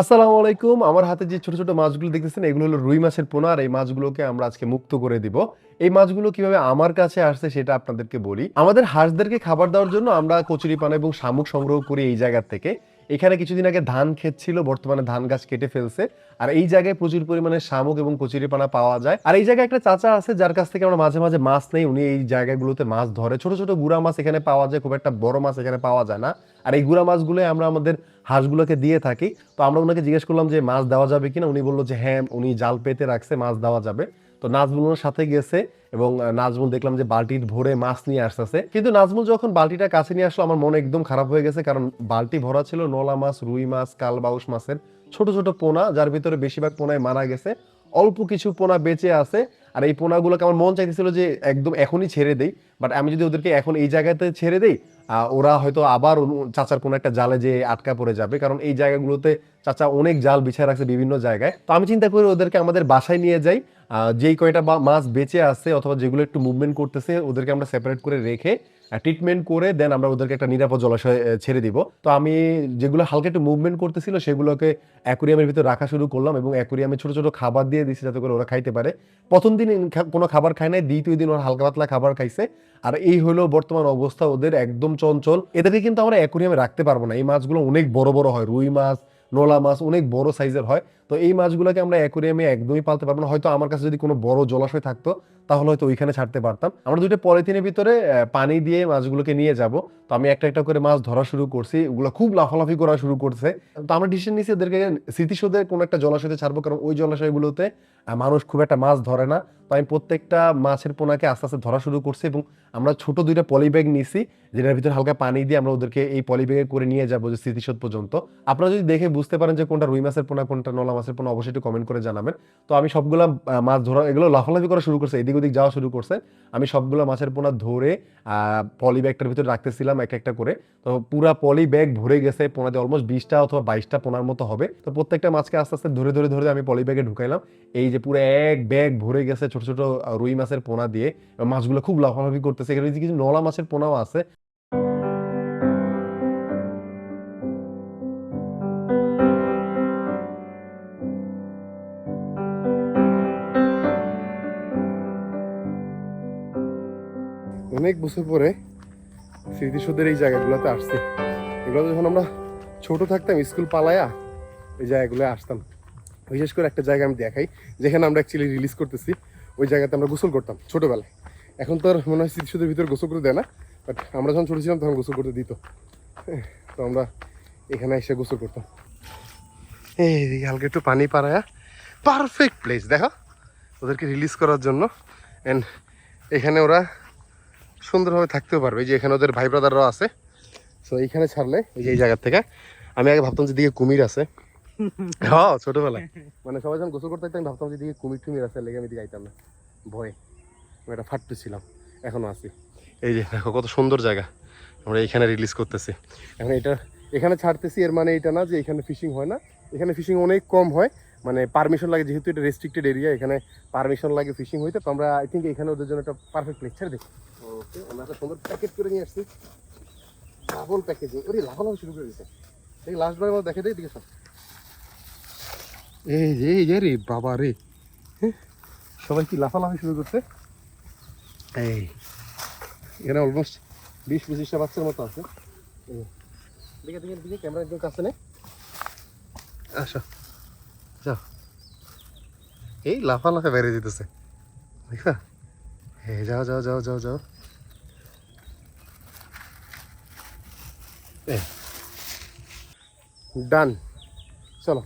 আসসালামু আলাইকুম। আমার হাতে যে ছোট ছোট মাছগুলো দেখতেছেন, এগুলো হলো রুই মাছের পোনা আর এই মাছগুলোকে আমরা আজকে মুক্ত করে দিব। এই মাছগুলো কীভাবে আমার কাছে আসছে সেটা আপনাদেরকে বলি। আমাদের হাঁসদেরকে খাবার দেওয়ার জন্য আমরা কচুরিপানা এবং শামুক সংগ্রহ করি এই জায়গা থেকে। এখানে কিছুদিন আগে ধান ক্ষেত ছিল, বর্তমানে ধান গাছ কেটে ফেলছে। আর এই জায়গায় প্রচুর পরিমাণে শামুক এবং কচুরিপানা পাওয়া যায়। আর এই জায়গায় একটা চাচা আছে, যার কাছ থেকে আমরা মাঝে মাঝে মাছ নেই, উনি এই জায়গাগুলোতে মাছ ধরে। ছোট ছোট গুড়া মাছ এখানে পাওয়া যায়, খুব একটা বড় মাছ এখানে পাওয়া যায় না। আর এই গুড়া মাছগুলো আমরা আমাদের হাঁসগুলোকে দিয়ে থাকি। তো আমরা ওনাকে জিজ্ঞেস করলাম যে, মাছ দেওয়া যাবে কিনা? উনি বলল যে হ্যাঁ উনি জাল পেতে রাখছে, মাছ দেওয়া যাবে। তো নাজমুলের সাথে গেছে। এবং নাজমুল দেখলাম যে বালতির ভরে মাছ নিয়ে আসতেছে। কিন্তু নাজমুল যখন বালতিটা কাছে নিয়ে আসলো, আমার মনে একদম খারাপ হয়ে গেছে। কারণ বালতি ভরা ছিল নোলা মাছ, রুই মাছ, কালবাউস মাছের ছোট ছোট পোনা, যার ভিতরে বেশিরভাগ পোনায় মারা গেছে। অল্প কিছু পোনা বেঁচে আছে। আর এই পোনাগুলোকে আমার মন চাইতেছিল যে একদম এখনই ছেড়ে দেই। বাট আমি যদি ওদেরকে এখন এই জায়গাতে ছেড়ে দেই ওরা হয়তো আবার চাচার কোনো একটা জালে যে আটকা পড়ে যাবে। কারণ এই জায়গাগুলোতে চাচা অনেক জাল বিছায় রাখছে বিভিন্ন জায়গায়। তো আমি চিন্তা করি ওদেরকে আমাদের বাসায় নিয়ে যাই। যেই কয়টা মাছ বেঁচে আছে অথবা যেগুলো একটু মুভমেন্ট করতেছে, ওদেরকে আমরা সেপারেট করে রেখে ট্রিটমেন্ট করে দেন আমরা ওদেরকে একটা নিরাপদ জলাশয় ছেড়ে দিব। তো আমি যেগুলো হালকা একটু মুভমেন্ট করতেছিল সেগুলোকে অ্যাকুরিয়ামের ভিতরে রাখা শুরু করলাম এবং অ্যাকুরিয়ামে ছোট ছোট খাবার দিয়ে দিচ্ছি যাতে করে ওরা খাইতে পারে। প্রথম দিন কোনো খাবার খায় নাই, দ্বিতীয় দিন ওরা হালকা পাতলা খাবার খাইছে। আর এই হলো বর্তমান অবস্থা ওদের একদম চঞ্চল। এদেরকে কিন্তু আমরা অ্যাকুরিয়ামে রাখতে পারব না। এই মাছগুলো অনেক বড় বড় হয়। রুই মাছ, নোলা মাছ অনেক বড় সাইজের হয়। তো এই মাছগুলোকে আমরা অ্যাকুরিয়ামে একদমই পালতে পারব না। হয়তো আমার কাছে যদি কোনো বড় জলাশয় থাকতো, তাহলে হয়তো ওইখানে ছাড়তে পারতাম। আমরা দুইটা পলিথিনের ভিতরে পানি দিয়ে মাছগুলোকে নিয়ে যাব। তো আমি একটা একটা করে মাছ ধরা শুরু করছি। ওগুলো খুব লাফালাফি করা শুরু করছে। তো আমরা ডিসিশন নিয়েছি ওদেরকে স্মৃতিসৌধে কোনো একটা জলাশয়তে ছাড়বো, কারণ ওই জলাশয়গুলোতে মানুষ খুব একটা মাছ ধরে না। তো আমি প্রত্যেকটা মাছের পোনাকে আস্তে আস্তে ধরা শুরু করছি এবং আমরা ছোট দুইটা পলি ব্যাগ নিছি, যেটার ভিতরে হালকা পানি দিয়ে আমরা ওদেরকে এই পলি ব্যাগে করে নিয়ে যাব যে স্মৃতিসৌধ পর্যন্ত। আপনারা যদি দেখে বুঝতে পারেন যে কোনটা রুই মাছের পোনা, কোনটা নলা মাছের পোনা অবশ্যই একটু কমেন্ট করে জানাবেন। তো আমি সবগুলা মাছ ধরা, এগুলো লাফালাফি করা শুরু করছে, এদিক ওদিক যাওয়া শুরু করছে। আমি সবগুলো মাছের পোনা ধরে পলি ব্যাগটার ভিতরে রাখতেছিলাম একটা একটা করে। তো পুরা পলি ব্যাগ ভরে গেছে, পোনাতে অলমোস্ট বিশটা অথবা বাইশটা পোনার মতো হবে। তো প্রত্যেকটা মাছকে আস্তে আস্তে ধরে ধরে ধরে আমি পলি ব্যাগে ঢুকাইলাম। এই যে পুরো এক ব্যাগ ভরে গেছে ছোট ছোট রুই মাছের পোনা দিয়ে। মাছগুলো খুব লাফালাফি করতেছে। এখানে কিছু নলা মাছের পোনাও আছে। অনেক বছর পরে স্মৃতিসৌধের এই জায়গাগুলোতে আসছি। এগুলো যখন আমরা ছোট থাকতাম, স্কুল পালায়া ওই জায়গাগুলো আসতাম। বিশেষ করে একটা জায়গা আমি দেখাই, যেখানে আমরা অ্যাকচুয়ালি রিলিজ করতেছি। ওই জায়গাতে আমরা গোসল করতাম ছোটবেলায়। এখন তো আর মনে হয় স্মৃতিসৌধের ভিতরে গোসল করতে দেয় না বাট আমরা যখন ছোট ছিলাম তখন গোসল করতে দিত। তো আমরা এখানে এসে গোসল করতাম। এই হালকা একটু পানি পাড়ায়া পারফেক্ট প্লেস দেখো। ওদেরকে রিলিজ করার জন্য। অ্যান্ড এখানে ওরা সুন্দরভাবে থাকতেও পারবে। যে এখানে ওদের ভাই ব্রাদাররাও আছে। সো এইখানে ছাড়লে এই যে এই জায়গার থেকে আমি আগে ভাবতাম যে দিকে কুমির আছে। হ্যাঁ ছোটবেলায়। মানে সবাই যখন গোসল করতে আমি ভাবতাম যে দিকে কুমির টুমির আছে লেগে আমি দিকে আইতাম না। ভয়ে। আমি একটা ফাট্টু ছিলাম। এখনও আছি। এই যে দেখো কত সুন্দর জায়গা। আমরা এখানে রিলিজ করতেছি। এখন এটা এখানে ছাড়তেছি এর মানে এটা না যে এখানে ফিশিং হয় না। এখানে ফিশিং অনেক কম হয়। মানে পারমিশন লাগে যেহেতু এটা রেস্ট্রিক্টেড এরিয়া এখানে পারমিশন লাগে ফিশিং হইতে তো আমরা আই থিঙ্ক এখানে ওদের জন্য একটা পারফেক্ট প্লেস ছেড়ে দেখি। ওকে আমরা একটা সুন্দর প্যাকেট করে নিয়ে আসছি। ডাবল প্যাকেজিং ওরে লাফালাফি শুরু করে দিয়েছে এই লাস্ট বার আমার দেখে দেই দিকে সব এই যে এই যে রে বাবা রে। হ্যাঁ, সবাই কি লাফালাফি শুরু করছে? এই এখানে অলমোস্ট বিশ পঁচিশটা বাচ্চার মতো আছে। দিকে দিকে দিকে ক্যামেরা একদম কাছে নে। আসো। যাও এই লাফা লাফা বেড়ে যেতেছে। দেখা হে যাও যাও যাও যাও যাও। ডান চলো।